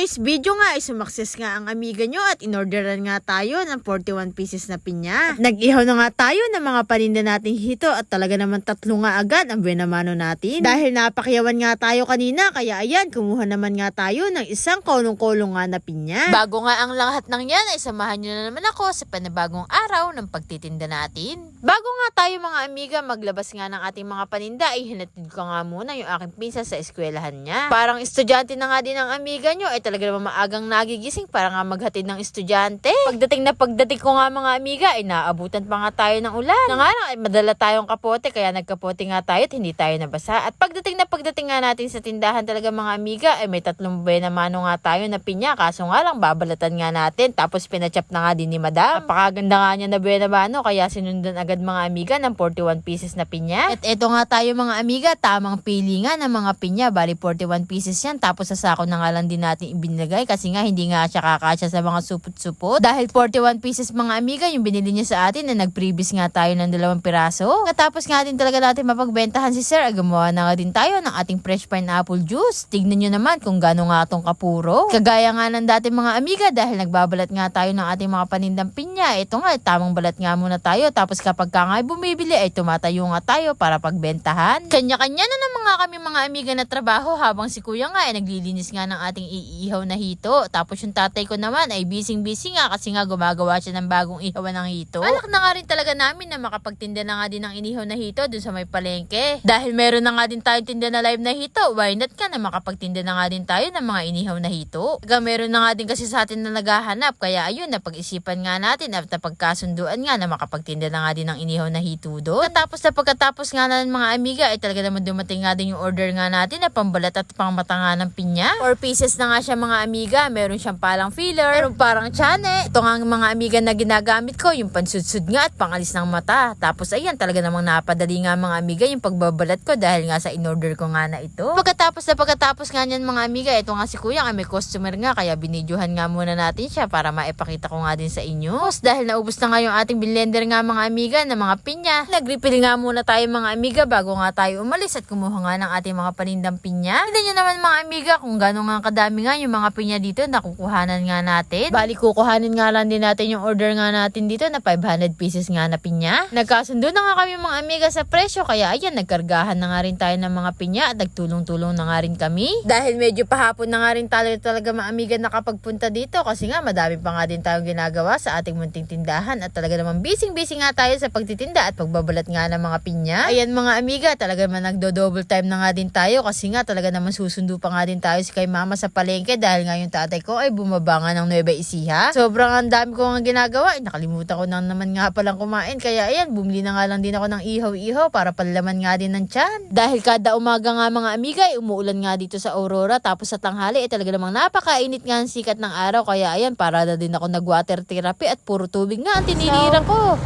today's video nga ay sumakses nga ang amiga nyo at inorderan nga tayo ng 41 pieces na pinya. Nag-ihaw na nga tayo ng mga paninda nating hito at talaga naman tatlo nga agad ang benamano natin. Dahil napakiyawan nga tayo kanina kaya ayan kumuha naman nga tayo ng isang kolong-kolong nga na pinya. Bago nga ang lahat ng yan ay samahan nyo na naman ako sa panibagong araw ng pagtitinda natin. Bago nga tayo mga amiga maglabas nga ng ating mga paninda ay hinatid ko nga muna yung aking pinsa sa eskwelahan niya. Parang estudyante na nga din ang amiga nyo ay talaga naman maagang nagigising para nga maghatid ng estudyante. Pagdating na pagdating ko nga mga amiga ay naabutan pa nga tayo ng ulan. Na nga lang ay madala tayong kapote kaya nagkapote nga tayo at hindi tayo nabasa. At pagdating na pagdating nga natin sa tindahan talaga mga amiga ay may tatlong benamano nga tayo na pinya kaso nga lang babalatan nga natin tapos pinachap na nga din ni madam. Napakaganda nga niya na benamano kaya sinundan agad mga amiga ng 41 pieces na pinya. At eto nga tayo mga amiga tamang pili nga ng mga pinya bali 41 pieces yan tapos sa sako na nga lang din natin ibinigay kasi nga hindi nga siya kakasya sa mga supot-supot. Dahil 41 pieces mga amiga yung binili niya sa atin na nag-previous nga tayo ng dalawang piraso. Katapos nga din talaga natin mapagbentahan si sir, gumawa na nga din tayo ng ating fresh pineapple juice. Tignan nyo naman kung gano'n nga itong kapuro. Kagaya nga ng dati mga amiga dahil nagbabalat nga tayo ng ating mga panindang pinya. Ito nga, tamang balat nga muna tayo. Tapos kapag ka nga bumibili ay tumatayo nga tayo para pagbentahan. Kanya-kanya na naman nga kami mga amiga na trabaho habang si kuya nga ay naglilinis nga ng ating iihaw na hito. Tapos yung tatay ko naman ay busy-busy nga kasi nga gumagawa siya ng bagong ihawan ng hito. Alak na nga rin talaga namin na makapagtinda na nga din ng inihaw na hito dun sa may palengke. Dahil meron na nga din tayong tinda na live na hito, why not ka na makapagtinda na nga din tayo ng mga inihaw na hito. Kaya meron na nga din kasi sa atin na naghahanap, kaya ayun, napag-isipan nga natin at napagkasunduan nga na makapagtinda na nga din ng inihaw na hito doon. Tapos na pagkatapos nga na ng mga amiga, ay talaga naman dumating nga din yung order nga natin na pambalat at pangmata nga ng pinya. Four pieces na nga siya mga amiga, meron siyang palang filler, meron parang chane. Ito nga ang mga amiga na ginagamit ko, yung pansudsud nga at pangalis ng mata. Tapos ayan, talaga namang napadali nga mga amiga yung pagbabalat ko dahil nga sa in-order ko nga na ito. Pagkatapos na pagkatapos nga niyan mga amiga, ito nga si kuya may customer nga kaya binidyohan nga muna natin siya para maipakita ko nga din sa inyo. Tapos dahil naubos na nga yung ating blender nga mga amiga na mga pinya, nag-refill nga muna tayo mga amiga bago nga tayo umalis at kumuha nga ng ating mga panindang pinya. Tignan nyo naman mga amiga kung gano'n nga kadami nga yung mga pinya dito na kukuhanan nga natin. Bali kukuhanin nga lang din natin yung order nga natin dito na 500 pieces nga na pinya. Nagkasundo na nga kami mga amiga sa presyo kaya ayan nagkargahan na nga rin tayo ng mga pinya at nagtulong-tulong na nga rin kami. Dahil medyo pahapon na nga rin tayo talaga mga amiga nakapagpunta dito kasi nga madami pa nga din tayong ginagawa sa ating munting tindahan at talaga naman busy-busy nga tayo sa pagtitinda at pagbabalat nga ng mga pinya. Ayan mga amiga talaga naman nagdo-double time na nga din tayo kasi nga talaga naman susundo pa nga din tayo si kay mama sa palengke dahil nga yung tatay ko ay bumaba nga ng Nueva Ecija. Sobrang ang dami ko nga ginagawa. Ay, nakalimutan ko na naman nga palang kumain. Kaya ayan, bumili na nga lang din ako ng ihaw-ihaw para panlaman nga din ng tiyan. Dahil kada umaga nga mga amiga, ay umuulan nga dito sa Aurora. Tapos sa tanghali, ay talaga namang napakainit nga ang sikat ng araw. Kaya ayan, para na din ako nag-water therapy at puro tubig nga ang tinitira ko.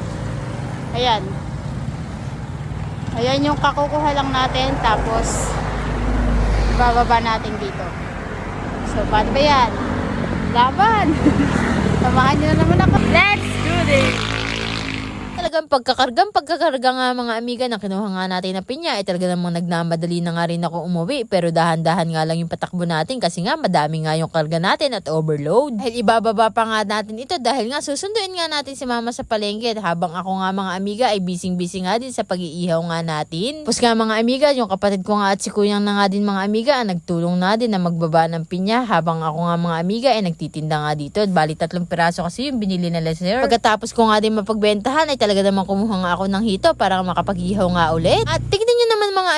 Ayan. Ayan yung kakukuha lang natin. Tapos, bababa natin dito. So, paano ba yan? Laban! Samahan nyo na naman ako. Let's do this! Talagang pagkakargang pagkakarga nga mga amiga na kinuha nga natin na pinya ay talaga namang nagnamadali na nga rin ako umuwi pero dahan-dahan nga lang yung patakbo natin kasi nga madami nga yung karga natin at overload. Dahil ibababa pa nga natin ito dahil nga susunduin nga natin si mama sa palengke at habang ako nga mga amiga ay bising-busy nga din sa pag-iihaw nga natin. Tapos nga mga amiga, yung kapatid ko nga at si kuyang na nga din mga amiga ang nagtulong na din na magbaba ng pinya habang ako nga mga amiga ay nagtitinda nga dito. Bali tatlong piraso kasi yung binili nila sir. Pagkatapos ko nga din mapagbentahan ay talaga naman kumuha nga ako ng hito para makapag-ihaw nga ulit. At naman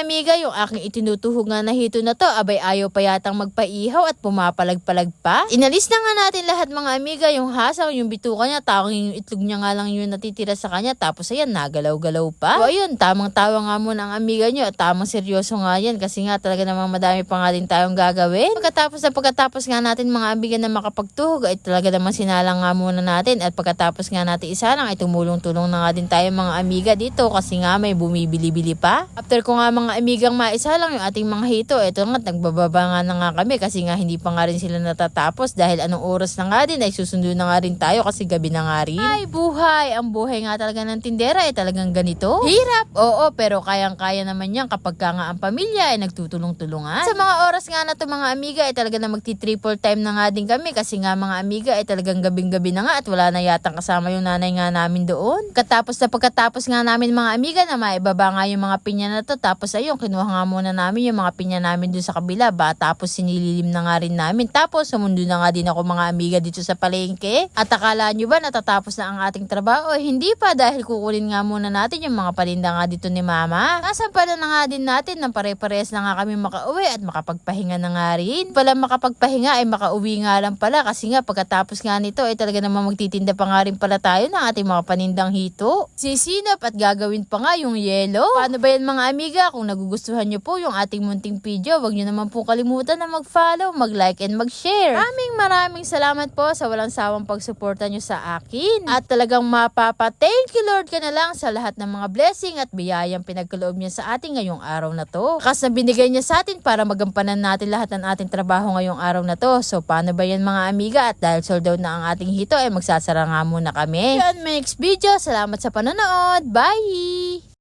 amiga, yung aking itinutuhog nga na hito na to, abay ayaw pa yatang magpaihaw at pumapalag-palag pa. Inalis na nga natin lahat mga amiga, yung hasaw, yung bituka niya, tawang yung itlog niya nga lang yung natitira sa kanya, tapos ayan, nagalaw-galaw pa. So ayun, tamang tawa nga muna ang amiga nyo, at tamang seryoso nga yan, kasi nga talaga namang madami pa nga din tayong gagawin. Pagkatapos na pagkatapos nga natin mga amiga na makapagtuhog, ay talaga naman sinalang nga muna natin, at pagkatapos nga natin isa lang, ay tumulong-tulong na nga din tayo mga amiga dito, kasi nga may bumibili-bili pa. After ko nga mga amigang maisa lang yung ating mga hito. Ito nga, nagbababa nga na nga kami kasi nga hindi pa nga rin sila natatapos dahil anong oras na nga din ay susundo na nga rin tayo kasi gabi na nga rin. Ay, buhay! Ang buhay nga talaga ng tindera ay talagang ganito. Hirap, oo, pero kayang-kaya naman yan kapag ka nga ang pamilya ay nagtutulong-tulungan. Sa mga oras nga na to mga amiga ay talaga na magti-triple time na nga din kami kasi nga mga amiga ay talagang gabing-gabi na nga at wala na yatang kasama yung nanay nga namin doon. Katapos na pagkatapos nga namin mga amiga na maibaba nga yung mga pinya na to tapos ayun kinuha nga muna namin yung mga pinya namin doon sa kabila. Ba tapos sinililim na nga rin namin. Tapos sumundo na nga din ako mga amiga dito sa palengke. At akala nyo ba natatapos na ang ating trabaho? Eh, hindi pa dahil kukunin nga muna natin yung mga paninda nga dito ni mama. Kasampalan na nga din natin nang pare-pares na nga kami makauwi at makapagpahinga na nga rin. Pala makapagpahinga ay makauwi nga lang pala. Kasi nga pagkatapos nga nito ay talaga namang magtitinda pa nga rin pala tayo ng ating mga panindang hito. Sisinap at gagawin pa nga yung yelo. Paano ba yan mga amiga kung nagugustuhan nyo po yung ating munting video wag nyo naman po kalimutan na mag-follow mag-like and mag-share. Maraming maraming salamat po sa walang sawang pagsuporta nyo sa akin. At talagang mapapa thank you Lord ka na lang sa lahat ng mga blessing at biyayang pinagkaloob niya sa atin ngayong araw na to. Kas na binigay niya sa atin para magampanan natin lahat ng ating trabaho ngayong araw na to. So paano ba yan mga amiga? At dahil sold out na ang ating hito ay magsasara nga muna kami. Yan next video. Salamat sa panonood. Bye